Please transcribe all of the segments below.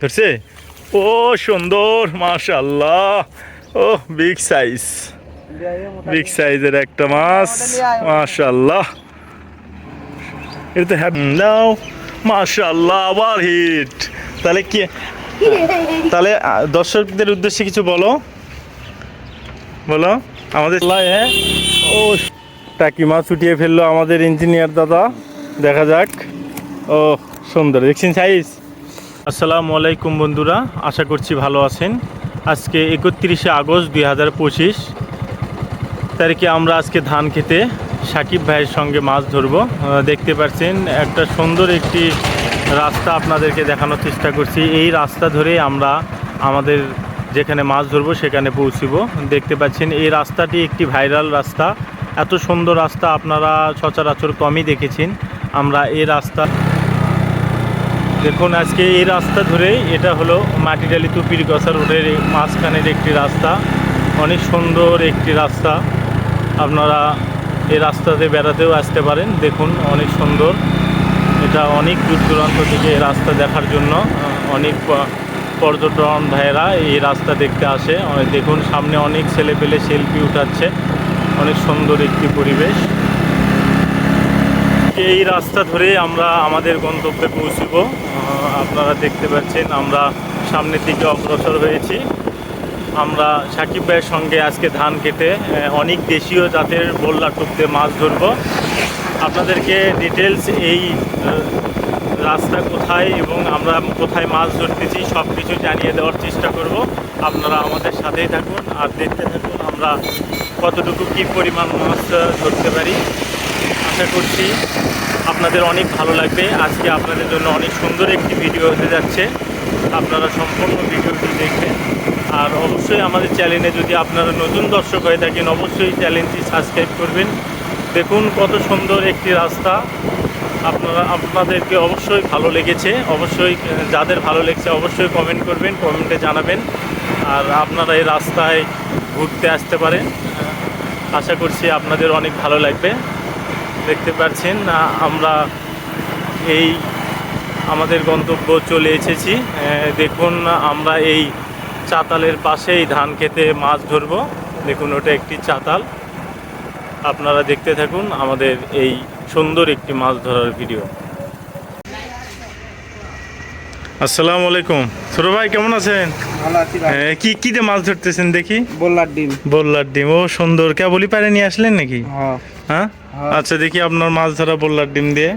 ধরছে? ও সুন্দর মাশাল্লাহ ও বিগ সাইজ বিগ সাইজের একটা মাছ মাশাল্লাহ এটা হ্যাঁ নাও মাশাল্লাহ আবার হিট তাহলে কি, তাহলে দর্শকদের উদ্দেশ্যে কিছু বলো। বলো, আমাদের হ্যাঁ? ও, টাকি মাছ উঠিয়ে ফেলল আমাদের ইঞ্জিনিয়ার দাদা। দেখা যাক। ও, সুন্দর। দেখছেন সাইজ আসসালামু আলাইকুম বন্ধুরা, আশা করছি ভালো আছেন। আজকে একত্রিশে আগস্ট দুই হাজার পঁচিশ, তারিখে আমরা আজকে ধান খেতে সাকিব ভাইয়ের সঙ্গে মাছ ধরবো। দেখতে পাচ্ছেন, একটা সুন্দর একটি রাস্তা আপনাদেরকে দেখানোর চেষ্টা করছি। এই রাস্তা ধরে আমরা আমাদের যেখানে মাছ ধরবো, সেখানে পৌঁছব। দেখতে পাচ্ছেন, এই রাস্তাটি একটি ভাইরাল রাস্তা। এত সুন্দর রাস্তা আপনারা সচরাচর কমই দেখেছেন। আমরা এই রাস্তা দেখুন, আজকে এই রাস্তা ধরে এটা হলো মাটিডালি টু পীরগছা রোডের মাঝখানের একটি রাস্তা। অনেক সুন্দর একটি রাস্তা। আপনারা এই রাস্তাতে বেড়াতেও আসতে পারেন। দেখুন, অনেক সুন্দর। এটা অনেক দূর দূরান্ত থেকে এই রাস্তা দেখার জন্য অনেক পর্যটন ভাইয়েরা এই রাস্তা দেখতে আসে। দেখুন, সামনে অনেক ছেলে পেলে সেলফি উঠাচ্ছে। অনেক সুন্দর একটি পরিবেশ। এই রাস্তা ধরে আমরা আমাদের গন্তব্যে পৌঁছব। আপনারা দেখতে পাচ্ছেন, আমরা সামনের দিকে অগ্রসর হয়েছি। আমরা সাকিব ভাইয়ের সঙ্গে আজকে ধান কেটে অনেক দেশীয় জাতের বোল্লা টুকতে মাছ ধরব। আপনাদেরকে ডিটেলস এই রাস্তা কোথায় এবং আমরা কোথায় মাছ ধরতেছি সব কিছু জানিয়ে দেওয়ার চেষ্টা করব। আপনারা আমাদের সাথেই থাকুন আর দেখতে থাকুন আমরা কতটুকু কী পরিমাণ মাছ ধরতে পারি। আশা করছি আপনাদের অনেক ভালো লাগবে। আজকে আপনাদের জন্য অনেক সুন্দর একটি ভিডিও হতে যাচ্ছে। আপনারা সম্পূর্ণ ভিডিওটি দেখবেন। আর অবশ্যই আমাদের চ্যানেলে যদি আপনারা নতুন দর্শক হয়ে থাকেন, অবশ্যই চ্যানেলটি সাবস্ক্রাইব করবেন। দেখুন কত সুন্দর একটি রাস্তা। আপনারা, আপনাদেরকে অবশ্যই ভালো লেগেছে। অবশ্যই, যাদের ভালো লেগেছে, অবশ্যই কমেন্ট করবেন কমেন্টে জানাবেন। আর আপনারা এই রাস্তায় ঘুরতে আসতে পারেন। আশা করছি আপনাদের অনেক ভালো লাগবে। দেখতে পাচ্ছেন আমরা এই আমাদের গন্তব্য চলে এসেছি। দেখুন, আমরা এই চাতালের পাশেই ধান খেতে মাছ ধরব। দেখুন, ওটা একটি চাতাল। আপনারা দেখতে থাকুন আমাদের এই সুন্দর একটি মাছ ধরার ভিডিও। আসসালামু আলাইকুম। ছোট ভাই কেমন আছেন? কি কি দিয়ে মাছ ধরতেছেন দেখি? বললার ডিম। বললার ডিম। ও সুন্দর। কে বলি পারে নিয়ে আসলেন নাকি? হ্যাঁ। আচ্ছা দেখি আপনার মাছ ধরা বললার ডিম দিয়ে।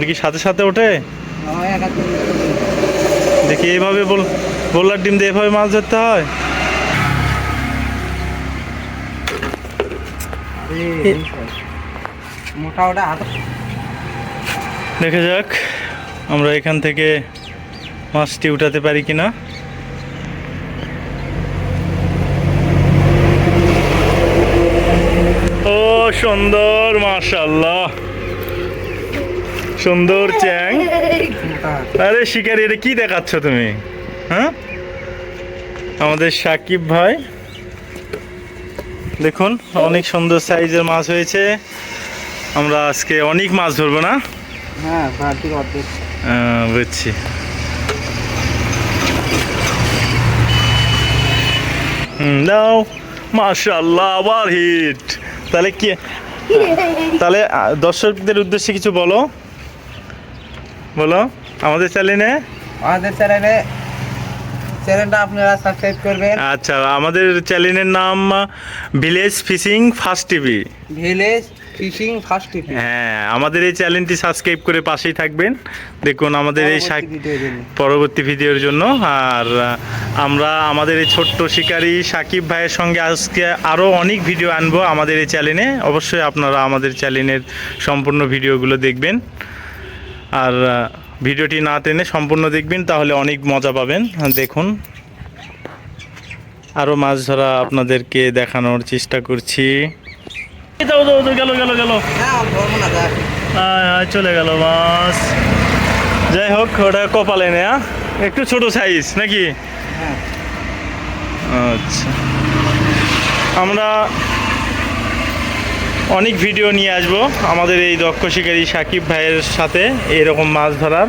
দেখি সাথে সাথে ওঠে? দেখি এইভাবে বল বললার ডিম দিয়ে এভাবে মাছ ধরতে হয়? মোটা ওটা হাত। দেখা যাক। আমরা এখান থেকে মাছটি উঠাতে পারি কিনা? ও সুন্দর মাশাল্লাহ সুন্দর চ্যাং। আরে শিকারি এটা কি দেখাচ্ছ তুমি? হ্যাঁ? আমাদের সাকিব ভাই। দেখুন অনেক সুন্দর সাইজের মাছ হয়েছে। আমরা আজকে অনেক মাছ ধরবো না? হ্যাঁ বুঝছি। হুম দাও মাশাল্লাহ আবার হিট তাহলে কি, তাহলে দর্শকদের উদ্দেশ্যে কিছু বলো। বলো, আমাদের চ্যানেলে? আমাদের চ্যানেলে চ্যানেলটা আপনারা সাবস্ক্রাইব করবেন। আচ্ছা আমাদের চ্যানেলের নাম village fishing first TV village fishing first TV হ্যাঁ আমাদের এই চ্যানেলটি সাবস্ক্রাইব করে পাশেই থাকবেন। দেখুন আমাদের এই পরবর্তী ভিডিওর জন্য। আর আমরা আমাদের এই ছোট্ট শিকারী সাকিব ভাইয়ের সঙ্গে আজকে আরও অনেক ভিডিও আনব আমাদের এই চ্যানেলে। অবশ্যই আপনারা আমাদের চ্যানেলের সম্পূর্ণ ভিডিওগুলো দেখবেন। আর ভিডিওটি না টেনে সম্পূর্ণ দেখবেন তাহলে অনেক মজা পাবেন। দেখুন। আরও মাছ ধরা আপনাদেরকে দেখানোর চেষ্টা করছি। গেল গেল গেল। হ্যাঁ চলে গেল মাছ। যাই হোক ওটা কপালে নেয়া একটু ছোট সাইজ নাকি? হ্যাঁ। আচ্ছা। আমরা অনেক ভিডিও নিয়ে আসব। আমাদের এই দক্ষ শিকারী সাকিব ভাইয়ের সাথে এরকম মাছ ধরার।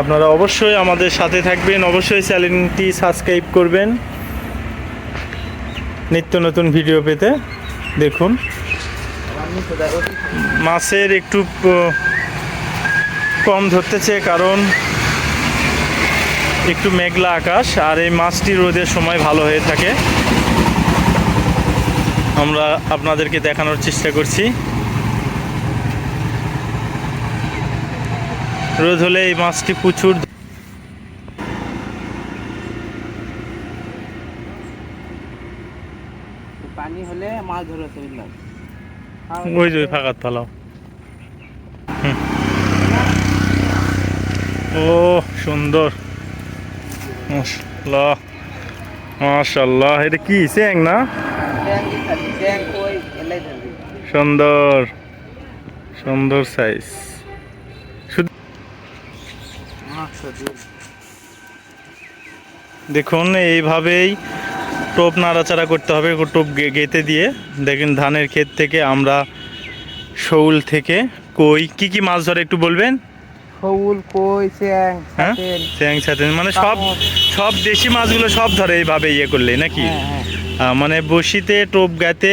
আপনারা অবশ্যই আমাদের সাথে থাকবেন, অবশ্যই চ্যানেলটি সাবস্ক্রাইব করবেন। নিত্য নতুন ভিডিও পেতে দেখুন। মাছের একটু কম ধরতেছে কারণ একটু মেঘলা আকাশ আর এই মাছটি রোদের সময় ভালো হয়ে থাকে। আমরা আপনাদেরকে দেখানোর চেষ্টা করছি। রোদ হলে এই মাছটি প্রচুর পানি হলে মাছ ধরে ওই যে ওই ফাঁকাত হুম। ও সুন্দর। মাশাল্লাহ। মাশাল্লাহ এটা কি চ্যাং না? সুন্দর সুন্দর সাইজ দেখুন এইভাবেই টোপ নাড়াচাড়া করতে হবে টোপ গেঁথে দিয়ে। দেখেন ধানের ক্ষেত থেকে আমরা শৌল থেকে কই কি কি মাছ ধরে একটু বলবেন? খৌল কই চ্যাং হ্যাঁ? সাতেন। চ্যাং ছাতেন মানে সব সব দেশি মাছগুলো সব ধরে এইভাবে ইয়ে করলে নাকি? হ্যাঁ হ্যাঁ। মানে বসিতে টোপ গাতে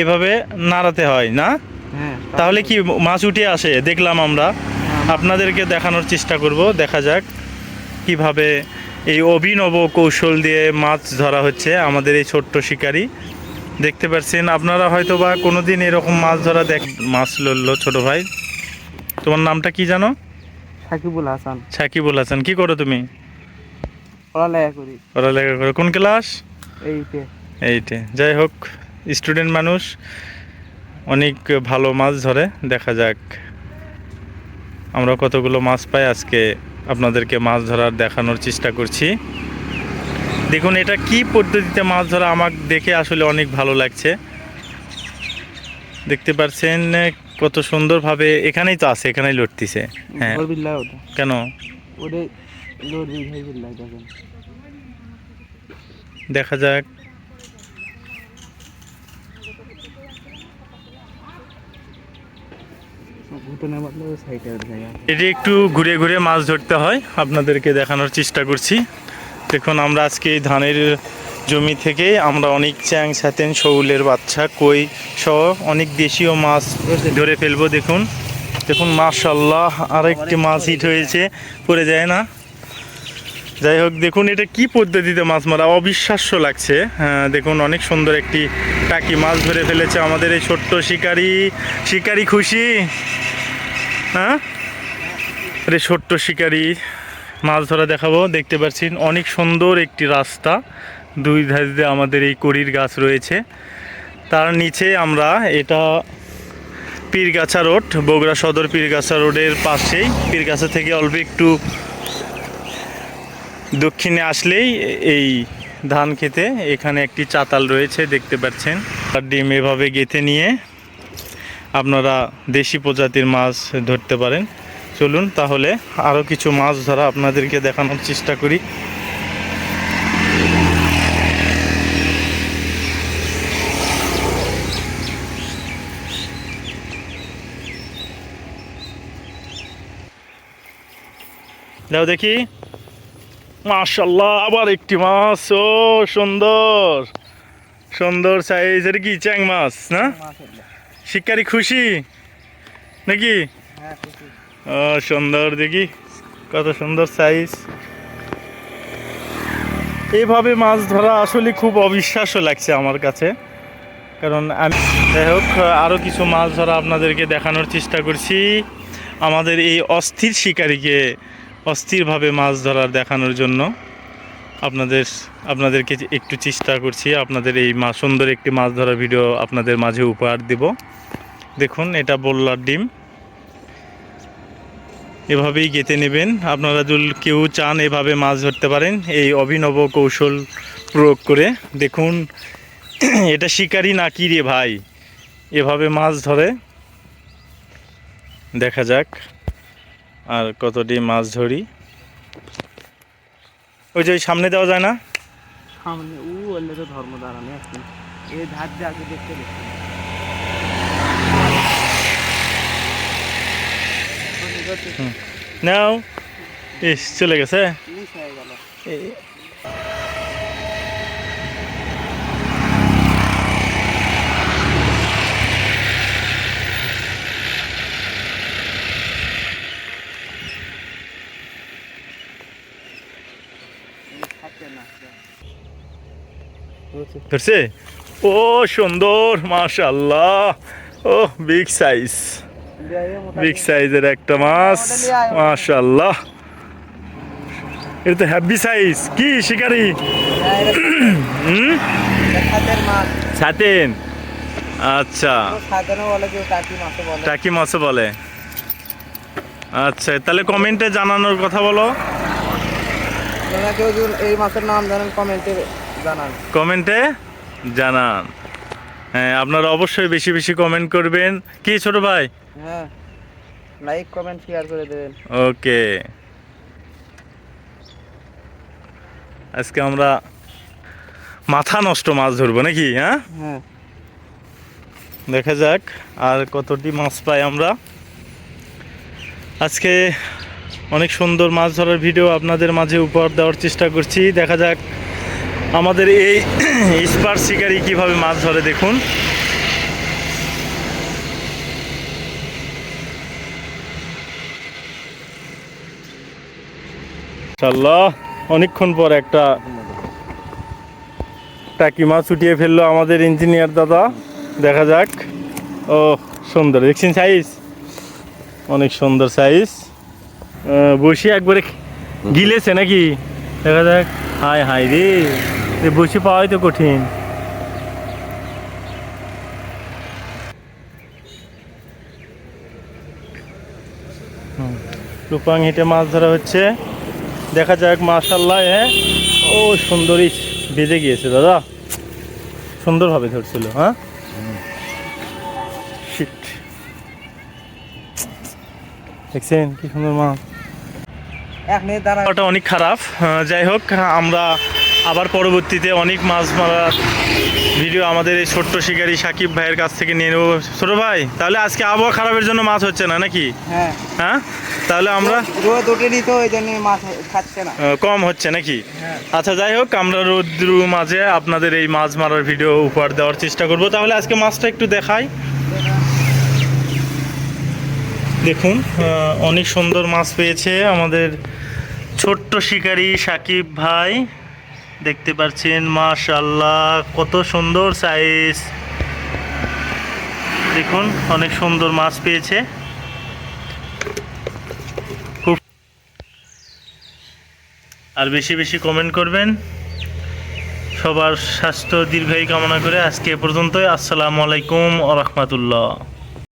এভাবে নাড়াতে হয় না? হ্যাঁ তাহলে কি মাছ উঠে আসে? দেখলাম আমরা। আপনাদেরকে দেখানোর চেষ্টা করব দেখা যাক কীভাবে এই অভিনব কৌশল দিয়ে মাছ ধরা হচ্ছে আমাদের এই ছোট্ট শিকারি। দেখতে পাচ্ছেন আপনারা হয়তো বা কোনোদিন এরকম মাছ ধরা দেখ মাছ লড়লো ছোট ভাই। তোমার নামটা কি জানো? সাকিবুল হাসান। সাকিবুল হাসান। কি করো তুমি? পড়ালেখা করি। পড়ালেখা করো। কোন ক্লাস? এইতে এইটে। যাই হোক স্টুডেন্ট মানুষ অনেক ভালো মাছ ধরে দেখা যাক। আমরা কতগুলো মাছ পাই আজকে আপনাদেরকে মাছ ধরার দেখানোর চেষ্টা করছি। দেখুন এটা কি পদ্ধতিতে মাছ ধরা আমার দেখে আসলে অনেক ভালো লাগছে। দেখতে পাচ্ছেন কত সুন্দরভাবে এখানেই তো আছে এখানেই লড়তিছে। হ্যাঁ। কেন? দেখা যাক। এটি একটু ঘুরে ঘুরে মাছ ধরতে হয়, আপনাদেরকে দেখানোর চেষ্টা করছি। দেখুন, আমরা আজকে এই ধানের জমি থেকে আমরা অনেক চ্যাং সাতেন শৌলের বাচ্চা, কই সহ অনেক দেশীয় মাছ ধরে ফেলব, দেখুন। দেখুন মাশাল্লাহ আরেকটি মাছ হিট হয়েছে, পড়ে যায় না। যাই হোক, দেখুন, এটা কি পদ্ধতিতে মাছ মারা, অবিশ্বাস্য লাগছে। হ্যাঁ দেখুন, অনেক সুন্দর একটি টাকি মাছ ধরে ফেলেছে আমাদের এই ছোট্ট শিকারি। শিকারি খুশি? হ্যাঁ? রে ছোট্ট শিকারি, মাছ ধরা দেখাবো। দেখতে পাচ্ছেন, অনেক সুন্দর একটি রাস্তা। দুই ধারে দিয়ে আমাদের এই কড়ির গাছ রয়েছে। তার নিচে আমরা এটা পীরগাছা রোড, বগুড়া সদর পীরগাছা রোডের পাশেই। পীরগাছা থেকে অল্প একটু দক্ষিণে আসলেই এই ধান খেতে এখানে একটি চাতাল রয়েছে, দেখতে পাচ্ছেন। আর ডিম এভাবে গেঁথে নিয়ে আপনারা দেশি প্রজাতির মাছ ধরতে পারেন। চলুন তাহলে আরও কিছু মাছ ধরা আপনাদেরকে দেখানোর চেষ্টা করি। যাও দেখি। মাশাল্লাহ আবার একটি মাছ। ও, সুন্দর। সুন্দর সাইজের কি চ্যাং মাছ, না? শিকারি খুশি? নাকি? হ্যাঁ ও সুন্দর দেখি। কত সুন্দর সাইজ এইভাবে মাছ ধরা আসলে খুব অবিশ্বাস্য লাগছে আমার কাছে। কারণ আমি যাই হোক আরও কিছু মাছ ধরা আপনাদেরকে দেখানোর চেষ্টা করছি। আমাদের এই অস্থির শিকারীকে অস্থিরভাবে মাছ ধরার দেখানোর জন্য। আপনাদের, আপনাদেরকে একটু চেষ্টা করছি, আপনাদের এই মা, সুন্দর একটি মাছ ধরা ভিডিও আপনাদের মাঝে উপহার দেব। দেখুন, এটা বললার ডিম। এভাবেই গেঁথে নেবেন। আপনারা যদি কেউ চান এভাবে মাছ ধরতে পারেন, এই অভিনব কৌশল প্রয়োগ করে। দেখুন, এটা শিকারি না কি রে ভাই? এভাবে মাছ ধরে। দেখা যাক, আর কতটি মাছ ধরি। ওই যে সামনে দেওয়া যায় না? সামনে ও বললে তো ধর্ম দাঁড়ানো এখন। এই ধার দিয়ে আগে দেখতে দেখতে। নাও। ইস চলে গেছে। ধরছে? ও সুন্দর মাশাল্লাহ ও বিগ সাইজ বিগ সাইজের একটা মাছ মাশাল্লাহ এটা তো হ্যাভি সাইজ কি শিকারি? ছাতেন আচ্ছা। টাকি মাছও বলে। আচ্ছা তাহলে কমেন্টে জানানোর কথা বলো। আপনারা কেউ যদি এই মাছের নাম জানেন কমেন্টে জানান। কমেন্টে জানান। হ্যাঁ আপনারা অবশ্যই বেশি বেশি কমেন্ট করবেন। কি ছোট ভাই? হ্যাঁ লাইক কমেন্ট শেয়ার করে দেবেন। ওকে। আজকে আমরা মাথা নষ্ট মাছ ধরবো নাকি হ্যাঁ? হ্যাঁ। দেখা যাক আর কতটি মাছ পাই আমরা। আজকে অনেক সুন্দর মাছ ধরার ভিডিও আপনাদের মাঝে উপহার দেওয়ার চেষ্টা করছি। দেখা যাক আমাদের এই স্পার শিকারি কীভাবে মাছ ধরে দেখুন। অনেকক্ষণ পর একটা টাকি মাছ উঠিয়ে ফেলল আমাদের ইঞ্জিনিয়ার দাদা। দেখা যাক। ও সুন্দর। দেখছেন সাইজ অনেক সুন্দর সাইজ বসি একবারে গিলেছে নাকি? দেখা যাক। হাই হাই রে। বসি পাওয়াই তো কঠিন। রূপাং হেঁটে মাছ ধরা হচ্ছে। দেখা যাক মাশাল্লাহ হ্যাঁ ও, সুন্দরী বেজে গিয়েছে, দাদা। সুন্দরভাবে ধরছিল হ্যাঁ? দেখছেন কি সুন্দর মাছ। ওটা অনেক খারাপ। যাই হোক আমরা আবার পরবর্তীতে অনেক মাছ মারার ভিডিও আমাদের এই ছোট্ট শিকারী সাকিব ভাইয়ের কাছ থেকে নিয়ে নেব। ছোট ভাই তাহলে আজকে আবহাওয়া খারাপের জন্য মাছ হচ্ছে না নাকি? হ্যাঁ। হ্যাঁ? তাহলে আমরা রোদ উঠেনি তো ওই জন্য মাছ খাচ্ছে না। কম হচ্ছে নাকি? হ্যাঁ। আচ্ছা যাই হোক আমরা রৌদ্র মাঝে আপনাদের এই মাছ মারার ভিডিও উপহার দেওয়ার চেষ্টা করব। তাহলে আজকে মাছটা একটু দেখাই। দেখুন অনেক সুন্দর মাছ পেয়েছে আমাদের ছোট্ট শিকারী সাকিব ভাই, দেখতে পাচ্ছেন মাশাল্লাহ কত সুন্দর সাইজ দেখুন, অনেক সুন্দর মাছ পেয়েছে। খুব আর বেশি বেশি কমেন্ট করবেন। সবার স্বাস্থ্য দীর্ঘায়ী কামনা করে আজকে পর্যন্তই। আসসালামু আলাইকুম আ রহমতুল্লাহ।